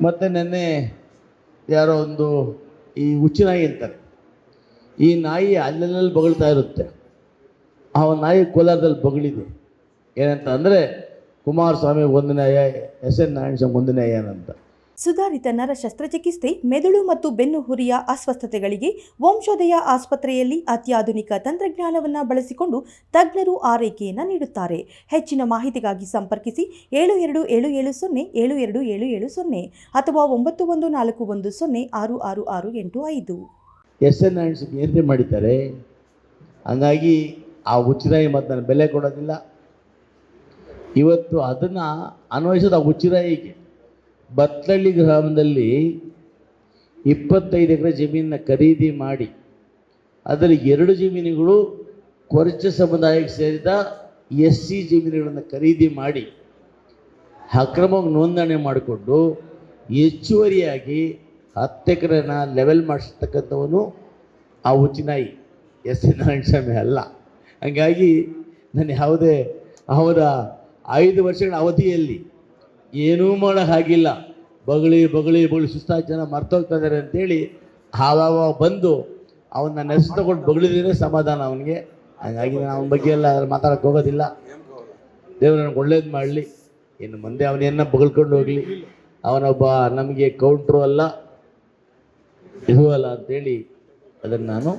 ಮತ್ತು ನೆನ್ನೆ ಯಾರೋ ಒಂದು ಈ ಹುಚ್ಚು ನಾಯಿ ಅಂತಾರೆ. ಈ ನಾಯಿ ಅಲ್ಲಲ್ಲಲ್ಲಿ ಬಗಳ್ತಾ ಇರುತ್ತೆ? ಆ ನಾಯಿ ಕೋಲಾರದಲ್ಲಿ ಬಗಳಿದೆ. ಏನಂತ ಅಂದರೆ ಕುಮಾರಸ್ವಾಮಿ ಒಂದು ನ್ಯಾಯ, ಎಸ್ ಎನ್ ನಾರಾಯಣ ಒಂದು ನ್ಯಾಯ ಅಂತ ಸುಧಾರಿತ ನರ ಶಸ್ತ್ರಚಿಕಿತ್ಸೆ ಮೆದುಳು ಮತ್ತು ಬೆನ್ನುಹುರಿಯ ಅಸ್ವಸ್ಥತೆಗಳಿಗೆ ವಂಶೋದಯ ಆಸ್ಪತ್ರೆಯಲ್ಲಿ ಅತ್ಯಾಧುನಿಕ ತಂತ್ರಜ್ಞಾನವನ್ನು ಬಳಸಿಕೊಂಡು ತಜ್ಞರು ಆರೈಕೆಯನ್ನು ನೀಡುತ್ತಾರೆ. ಹೆಚ್ಚಿನ ಮಾಹಿತಿಗಾಗಿ ಸಂಪರ್ಕಿಸಿ ಏಳು ಎರಡು ಏಳು ಏಳು ಸೊನ್ನೆ, ಏಳು ಎರಡು ಏಳು ಏಳು ಸೊನ್ನೆ ಅಥವಾ ಒಂಬತ್ತು ಒಂದು ನಾಲ್ಕು ಒಂದು ಸೊನ್ನೆ ಆರು ಆರು ಆರು ಎಂಟು ಐದು. ಎಸ್ ಎನ್ ಮಾಡಿದ್ದಾರೆ. ಹಂಗಾಗಿ ಆ ಉಚ್ಚಿರಾಯಿ ಮತ್ತು ನಾನು ಬೆಲೆ ಕೊಡೋದಿಲ್ಲ. ಇವತ್ತು ಅದನ್ನು ಅನ್ವಯಿಸೋದು ಆ ಹುಚ್ಚರಾಯಿಗೆ ಬತ್ತಳ್ಳಿ ಗ್ರಾಮದಲ್ಲಿ ಇಪ್ಪತ್ತೈದು ಎಕರೆ ಜಮೀನನ್ನ ಖರೀದಿ ಮಾಡಿ, ಅದರಲ್ಲಿ ಎರಡು ಜಮೀನುಗಳು ಕೊರಚ ಸಮುದಾಯಕ್ಕೆ ಸೇರಿದ ಎಸ್ ಸಿ ಜಮೀನುಗಳನ್ನು ಖರೀದಿ ಮಾಡಿ ಅಕ್ರಮವಾಗಿ ನೋಂದಣಿ ಮಾಡಿಕೊಂಡು ಹೆಚ್ಚುವರಿಯಾಗಿ ಹತ್ತು ಎಕರೆನ ಲೆವೆಲ್ ಮಾಡಿಸ್ತಕ್ಕಂಥವನು ಆ ಉಚ್ಚಿನಾಯಿ ಎಸ್ ಸಿ ನಾರಾಯಣಸ್ವಾಮಿ ಅಲ್ಲ. ಹಂಗಾಗಿ ನಾನು ಯಾವುದೇ ಅವರ ಐದು ವರ್ಷಗಳ ಅವಧಿಯಲ್ಲಿ ಏನೂ ಮಾಡೋಕ್ಕಾಗಿಲ್ಲ ಬಗಳಿ ಬಗಳಿ ಬಗಳಿ ಸುಸ್ತಾದ ಜನ ಮರ್ತೋಗ್ತಾ ಇದ್ದಾರೆ ಅಂತೇಳಿ ಆವಾಗ ಬಂದು ಅವನ್ನ ನೆಸ್ ತಗೊಂಡು ಬಗಳಿದ್ರೆ ಸಮಾಧಾನ ಅವನಿಗೆ. ಹಾಗಾಗಿ ನಾನು ಅವನ ಬಗ್ಗೆ ಎಲ್ಲ ಮಾತಾಡಕ್ಕೆ ಹೋಗೋದಿಲ್ಲ. ದೇವರು ನನಗೆ ಒಳ್ಳೇದು ಮಾಡಲಿ. ಇನ್ನು ಮುಂದೆ ಅವನೇನ ಬಗಳ್ಕೊಂಡು ಹೋಗಲಿ. ಅವನೊಬ್ಬ ನಮಗೆ ಕೌಂಟ್ರು ಅಲ್ಲ. ಇದು ಅಲ್ಲ ಅಂತೇಳಿ ಅದನ್ನು ನಾನು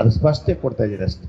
ಅದು ಸ್ಪಷ್ಟತೆ ಕೊಡ್ತಾ ಇದ್ದೀನಿ ಅಷ್ಟೇ.